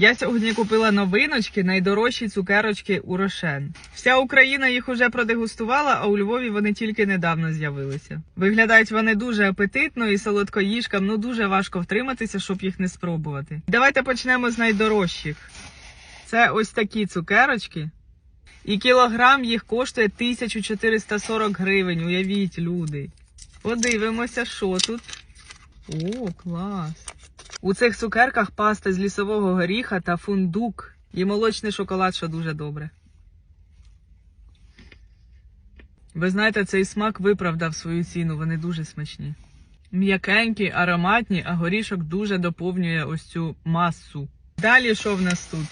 Я сьогодні купила новиночки, найдорожчі цукерочки у Рошен. Вся Україна їх уже продегустувала, а у Львові вони тільки недавно з'явилися. Виглядають вони дуже апетитно і солодкоїжкам, ну дуже важко втриматися, щоб їх не спробувати. Давайте почнемо з найдорожчих. Це ось такі цукерочки. І кілограм їх коштує 1440 гривень. Уявіть, люди. Подивимося, що тут. О, клас. У цих цукерках паста з лісового горіха та фундук. І молочний шоколад, що дуже добре. Ви знаєте, цей смак виправдав свою ціну, вони дуже смачні. М'якенькі, ароматні, а горішок дуже доповнює ось цю масу. Далі що в нас тут?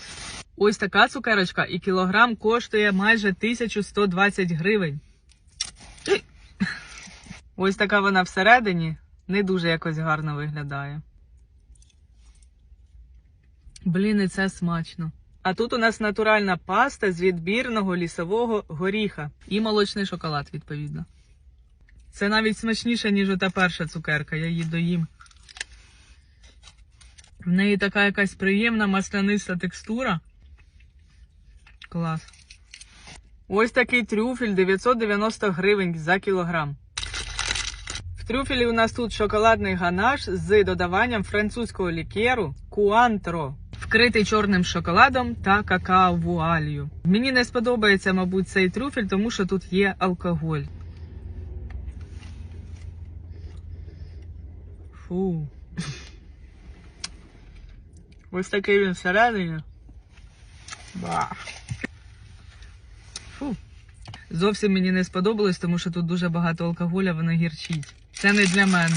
Ось така цукерочка і кілограм коштує майже 1120 гривень. Ось така вона всередині. Не дуже якось гарно виглядає. Блін, і це смачно. А тут у нас натуральна паста з відбірного лісового горіха і молочний шоколад, відповідно. Це навіть смачніше, ніж ота перша цукерка, я її доїм. В неї така якась приємна масляниста текстура. Клас. Ось такий трюфель 990 гривень за кілограм. В трюфелі у нас тут шоколадний ганаш з додаванням французького лікеру Куантро, вкритий чорним шоколадом та какао-вуалью. Мені не сподобається, мабуть, цей трюфель, тому що тут є алкоголь. Фу. Ось такий він всередині. Ба. Фу. Зовсім мені не сподобалось, тому що тут дуже багато алкоголя, воно гірчить. Це не для мене.